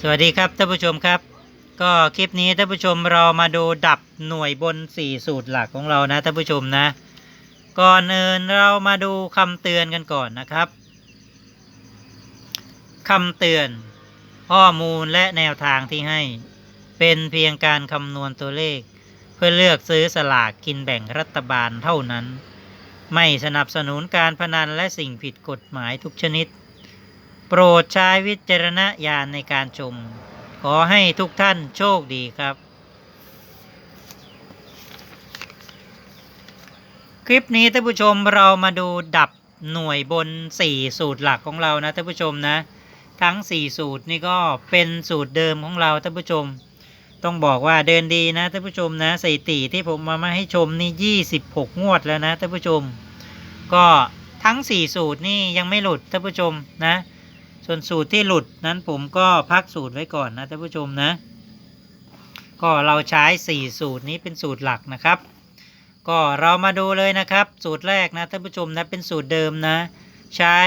สวัสดีครับท่านผู้ชมครับ ก็คลิปนี้ท่านผู้ชมเรามาดูดับหน่วยบน 4 สูตรหลักของเรานะท่านผู้ชมนะ ก่อนอื่นเรามาดูคำเตือนกันก่อนนะครับคำเตือนข้อมูลและแนวทางที่ให้ เป็นเพียงการคำนวณตัวเลข เพื่อเลือกซื้อสลากกินแบ่งรัฐบาลเท่านั้น ไม่สนับสนุนการพนันและสิ่งผิดกฎหมายทุกชนิด ปรดใช้วิจารณญาณในการชม ขอให้ทุกท่านโชคดีครับ คลิปนี้ท่านผู้ชมเรามาดูดับหน่วยบน 4 สูตรหลักของเรานะท่านผู้ชมนะ ทั้ง 4 สูตรนี่ก็เป็นสูตรเดิมของเราท่านผู้ชม ต้องบอกว่าเดินดีนะท่านผู้ชมนะสถิติที่ผมมามาให้ชมนี่26 งวดแล้วนะท่านผู้ชม ก็ทั้ง 4 สูตรนี่ยังไม่หลุดท่านผู้ชมนะ ส่วนสูตรที่หลุดนั้นผมก็พักสูตรไว้ก่อนนะท่านผู้ชมนะ ก็เราใช้ 4 สูตรนี้เป็นสูตรหลักนะครับ ก็เรามาดูเลยนะครับ สูตรแรกนะท่านผู้ชมนะเป็นสูตรเดิมนะ ใช้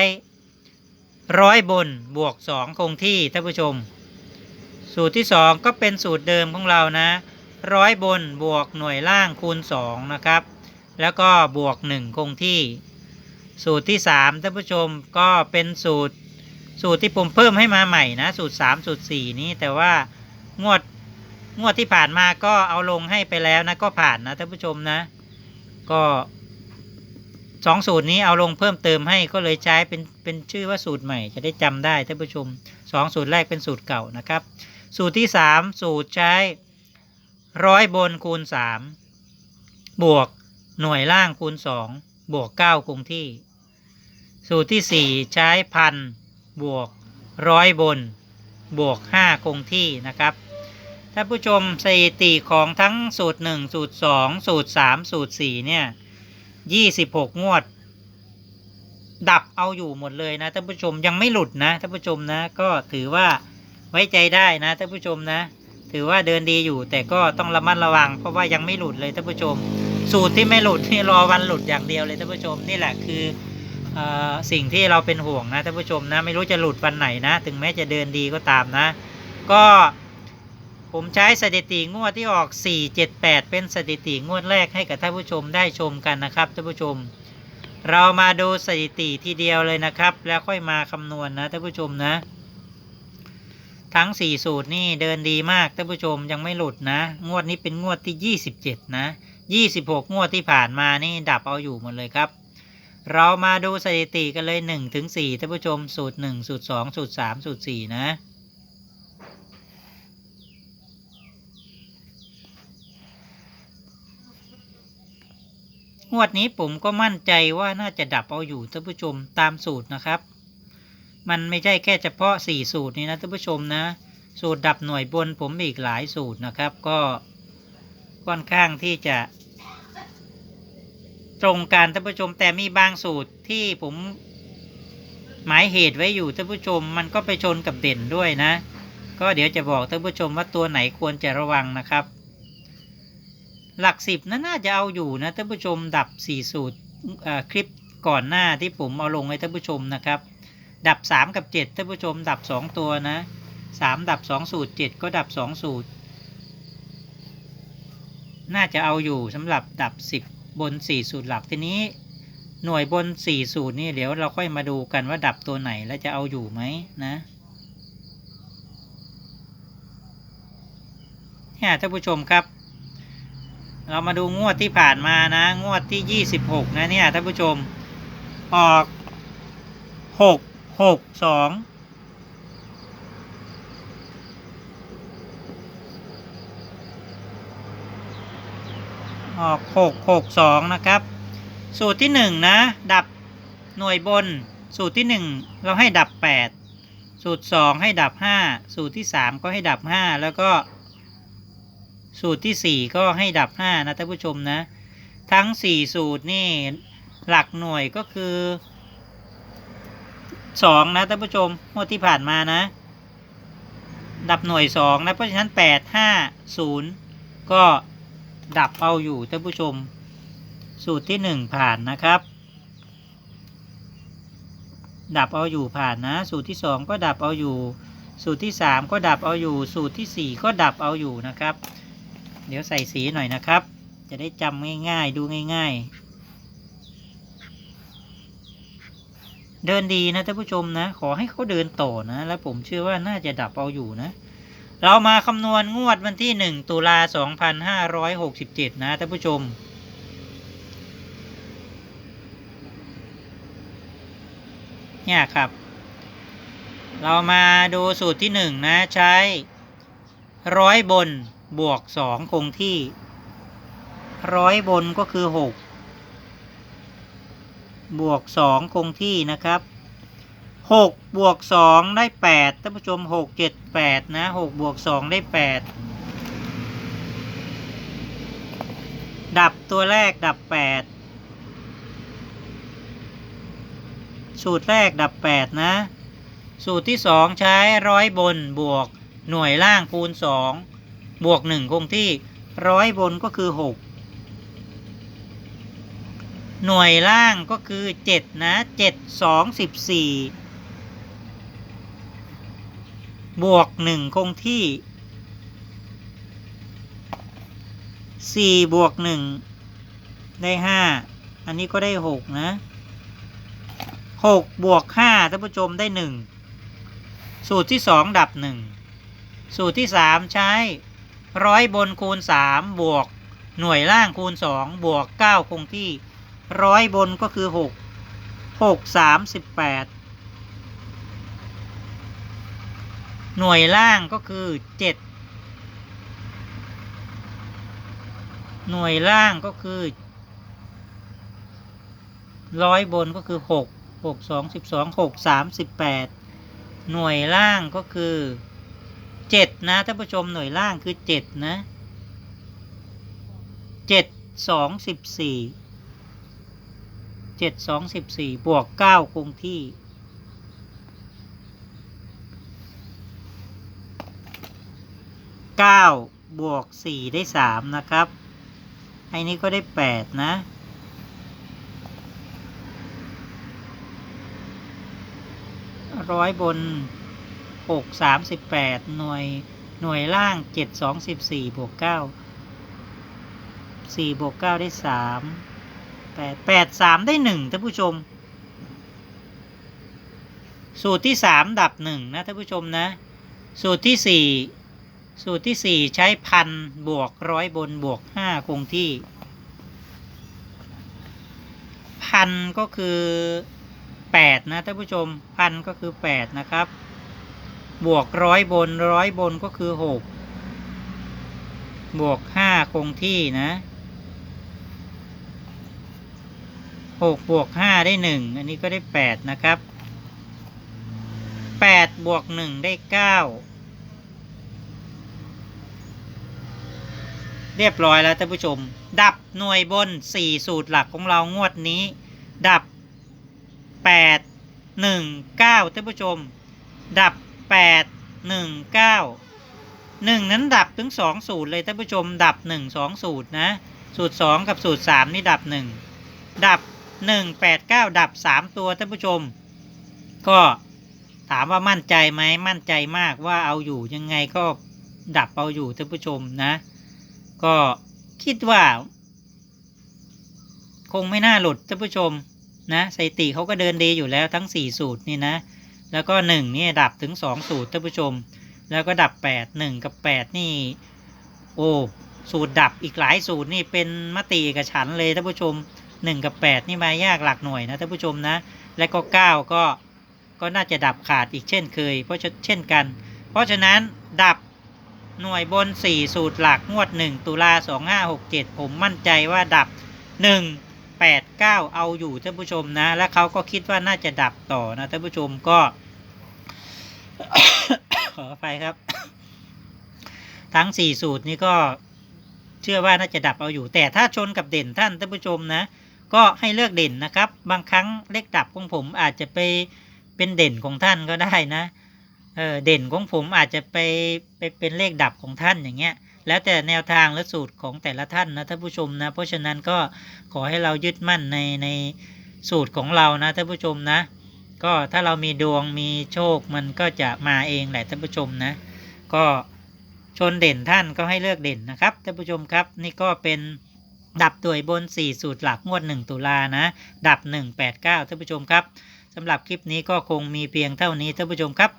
ร้อยบนบวก 2 คงที่ท่านผู้ชม สูตรที่ 2 ก็เป็นสูตรเดิมของเรานะร้อยบนบวกหน่วยล่างคูณ 2 นะครับ แล้วก็บวก 1 คงที่ สูตรที่ 3ท่านผู้ชมก็เป็นสูตร สูตรที่ผมเพิ่มให้มาใหม่นะ สูตร 3 สูตร 4 นี้แต่ว่างวดงวดที่ผ่านมาก็เอาลงให้ไปแล้วนะ ก็ผ่านนะท่านผู้ชมนะ ก็สองสูตรนี้เอาลงเพิ่มเติมให้ก็เลยใช้เป็นเป็นชื่อว่าสูตรใหม่ จะได้จำได้ท่านผู้ชมสองสูตรแรกเป็นสูตรเก่านะครับ สูตรที่3สูตรใช้ร้อยบนคูณ3บวกหน่วยล่างคูณ2บวก9คงที่ สูตรที่4ใช้พัน บวกร้อยบน บวก 5 คงที่นะครับท่านผู้ชมสถิติของทั้งสูตร 1 สูตร 2 สูตร 3 สูตร 4 เนี่ย 26 งวด ดับเอาอยู่หมดเลยนะท่านผู้ชมยังไม่หลุดนะท่านผู้ชมนะ ก็ถือว่าไว้ใจได้นะท่านผู้ชมนะ ถือว่าเดินดีอยู่ แต่ก็ต้องระมัดระวัง เพราะว่ายังไม่หลุดเลยท่านผู้ชม สูตรที่ไม่หลุดนี่รอวันหลุดอย่างเดียวเลยท่านผู้ชมนี่แหละคือเอ่อ สิ่งที่เราเป็นห่วงนะท่านผู้ชมนะไม่รู้จะหลุดวันไหนนะ ถึงแม้จะเดินดีก็ตามนะ ก็ผมใช้สถิติงวดที่ออก 478 เป็นสถิติงวดแรกให้กับท่านผู้ชมได้ชมกันนะครับท่านผู้ชม เรามาดูสถิติทีเดียวเลยนะครับ แล้วค่อยมาคำนวณนะท่านผู้ชมนะ ทั้ง 4 สูตรนี่เดินดีมากท่านผู้ชมยังไม่หลุดนะ งวดนี้เป็นงวดที่ 27 นะ 26 งวดที่ผ่านมานี่ดับเอาอยู่หมดเลยครับ เรามาดูสถิติกันเลย1ถึง4ท่านผู้ชมสูตร1สูตร2สูตร3สูตร4นะงวดนี้ผมก็มั่นใจว่าน่าจะดับเอาอยู่ท่านผู้ชมตามสูตรนะครับ มันไม่ใช่แค่เฉพาะ 4 สูตรนี้นะท่านผู้ชมนะ สูตรดับหน่วยบนผมอีกหลายสูตรนะครับ ก็ค่อนข้างที่จะ ตรงกันท่านผู้ชมแต่มีบางสูตรที่ผมหมายเหตุไว้อยู่ท่านผู้ชมมันก็ไปชนกับเด่นด้วยนะ ก็เดี๋ยวจะบอกท่านผู้ชมว่าตัวไหนควรจะระวังนะครับ หลักสิบนั้นน่าจะเอาอยู่นะท่านผู้ชมดับสี่สูตรคลิปก่อนหน้าที่ผมเอาลงให้ท่านผู้ชมนะครับ ดับสามกับเจ็ดท่านผู้ชม ดับสองตัวนะสามดับสองสูตรเจ็ดก็ดับสองสูตร น่าจะเอาอยู่สำหรับดับสิ บน 4 สูตรหลักทีนี้ หน่วยบน 4 สูตรนี่เดี๋ยวเราค่อยมาดูกันว่าดับตัวไหนและจะเอาอยู่ไหมนะเนี่ยท่านผู้ชมครับ เรามาดูงวดที่ผ่านมานะ งวดที่ 26 นะเนี่ยท่านผู้ชมออก 6 6 2 ออกหกหกสองนะครับ สูตรที่หนึ่งนะ ดับหน่วยบน สูตรที่หนึ่งเราให้ดับแปดสูตรสองให้ดับห้าสูตรที่สามก็ให้ดับห้าแล้วก็ สูตรที่สี่ก็ให้ดับห้านะท่านผู้ชมนะ ทั้งสี่สูตรนี่หลักหน่วยก็คือสองนะท่านผู้ชมงวดที่ผ่านมานะ ดับหน่วยสองนะ เพราะฉะนั้นแปดห้าศูนย์ก็ ดับเอาอยู่ท่านผู้ชม สูตรที่หนึ่งผ่านนะครับ ดับเอาอยู่ผ่านนะ สูตรที่สองก็ดับเอาอยู่ สูตรที่สามก็ดับเอาอยู่ สูตรที่สี่ก็ดับเอาอยู่นะครับ เดี๋ยวใส่สีหน่อยนะครับ จะได้จำง่ายๆ ดูง่าย ๆเดินดีนะท่านผู้ชมนะ ขอให้เขาเดินต่อนะ แล้วผมเชื่อว่าน่าจะดับเอาอยู่นะ เรามาคำนวณงวดวันที่หนึ่งตุลาสองพันะท่านผู้ชม เนี่ยครับ เรามาดูสูตรที่หนึ่งนะใช้ร้อยบนบวกสองคงที่ร้อยบนก็คือหกบวกสองคงที่นะครับ หกบวกสองได้แปดท่านผู้ชมหกเจ็ดแปดนะหกบวกสองได้แปดดับตัวแรกดับแปดสูตรแรกดับแปดนะ สูตรที่สองใช้ร้อยบนบวกหน่วยล่างคูณสองบวกหนึ่งคงที่ร้อยบนก็คือหกหน่วยล่างก็คือเจ็ดนะเจ็ดสองสิ บวกหนึ่งคงที่สี่บวกหนึ่งได้ห้าอันนี้ก็ได้หกนะหกบวกห้าท่านผู้ชมได้หนึ่งสูตรที่สองดับหนึ่งสูตรที่สามใช้ร้อยบนคูณสามบวกหน่วยล่างคูณสองบวกเก้าคงที่ร้อยบนก็คือหกหกสามสิบแปด หน่วยล่างก็คือเจ็ดหน่วยล่างก็คือร้อยบนก็คือหกหกสองสิบสองหกสามสิบแปดหน่วยล่างก็คือเจ็ดนะท่านผู้ชมหน่วยล่างคือเจ็ดนะเจ็ดสองสิบสี่เจ็ดสองสิบสี่บวกเก้าคงที่ เก้าบวกสี่ได้สามนะครับไอ้นี้ก็ได้แปดนะ ร้อยบนหกสามสิบแปดหน่วย หน่วยล่างเจ็ดสองสิบสี่บวกเก้าสี่บวกเก้าได้สามแปดแปดสามได้หนึ่งท่านผู้ชม สูตรที่สามดับหนึ่งนะ ท่านผู้ชมนะ สูตรที่สี่ สูตรที่ 4 ใช้พันบวกร้อยบนบวก 5 คงที่ พันก็คือ 8 นะท่านผู้ชมพันก็คือ 8 นะครับ บวกร้อยบนร้อยบนก็คือ 6 บวก 5 คงที่นะ6บวก 5 ได้ 1 อันนี้ก็ได้ 8 นะครับ8บวก 1 ได้ 9 เรียบร้อยแล้วท่านผู้ชม ดับหน่วยบนสี่สูตรหลักของเรางวดนี้ ดับแปดหนึ่งเก้าท่านผู้ชม ดับแปดหนึ่งเก้าหนึ่งนั้นดับถึงสองสูตรเลยท่านผู้ชม ดับหนึ่งสองสูตรนะ สูตรสองกับสูตรสามนี่ดับหนึ่งดับหนึ่งแปดเก้าดับสามตัวท่านผู้ชม ก็ถามว่ามั่นใจไหมมั่นใจมากว่าเอาอยู่ยังไงก็ดับเอาอยู่ท่านผู้ชมนะ ก็คิดว่า คงไม่น่าหลุดท่านผู้ชมนะสถิติเขาก็เดินดีอยู่แล้วทั้งสี่สูตรนี่นะ แล้วก็หนึ่งนี่ดับถึงสองสูตรท่านผู้ชม แล้วก็ดับแปดหนึ่งกับแปดนี่ โอ้สูตรดับอีกหลายสูตรนี่เป็นมติเอกฉันเลยท่านผู้ชมหนึ่งกับแปดนี่มายากหลักหน่วยนะท่านผู้ชมนะ และก็เก้าก็ก็น่าจะดับขาดอีกเช่นเคย เพราะเช่นกัน เพราะฉะนั้นดับ หน่วยบน 4 สูตรหลักงวด 1 ตุลา 2567 ผมมั่นใจว่าดับ 1 8 9 เอาอยู่ท่านผู้ชมนะ และเขาก็คิดว่าน่าจะดับต่อนะท่านผู้ชมก็ ขออภัยครับ ทั้ง 4 สูตรนี้ก็เชื่อว่าน่าจะดับเอาอยู่ แต่ถ้าชนกับเด่นท่านท่านผู้ชมนะ ก็ให้เลือกเด่นนะครับ บางครั้งเลขดับของผมอาจจะไปเป็นเด่นของท่านก็ได้นะ เออเด่นของผมอาจจะไปไปเป็นเลขดับของท่านอย่างเงี้ย แล้วแต่แนวทางและสูตรของแต่ละท่านนะท่านผู้ชมนะ เพราะฉะนั้นก็ขอให้เรายึดมั่นในในสูตรของเรานะท่านผู้ชมนะ ก็ถ้าเรามีดวงมีโชคมันก็จะมาเองแหละท่านผู้ชมนะ ก็ชนเด่นท่านก็ให้เลือกเด่นนะครับท่านผู้ชมครับ นี่ก็เป็นดับตัวบน 4 สูตรหลักงวด 1 ตุลานะ ดับ 189ท่านผู้ชมครับสำหรับคลิปนี้ก็คงมีเพียงเท่านี้ท่านผู้ชมครับ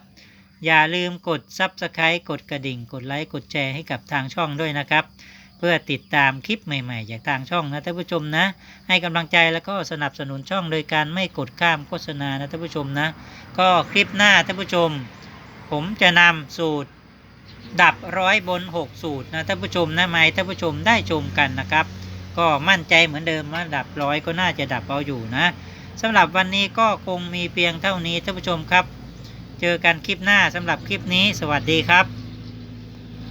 อย่าลืมกด Subscribe กดกระดิ่ง กดไลค์กดแชร์ให้กับทางช่องด้วยนะครับ เพื่อติดตามคลิปใหม่ๆ จากทางช่องนะท่านผู้ชมนะ ให้กำลังใจแล้วก็สนับสนุนช่องโดยการไม่กดข้ามโฆษณานะท่านผู้ชมนะ ก็คลิปหน้าท่านผู้ชม ผมจะนำสูตรดับร้อยบน 6 สูตรนะท่านผู้ชมนะไหมท่านผู้ชมได้ชมกันนะครับ ก็มั่นใจเหมือนเดิมว่าดับร้อยก็น่าจะดับเอาอยู่นะสำหรับวันนี้ก็คงมีเพียงเท่านี้ท่านผู้ชมครับ เจอกันคลิปหน้าสำหรับคลิปนี้ สวัสดีครับ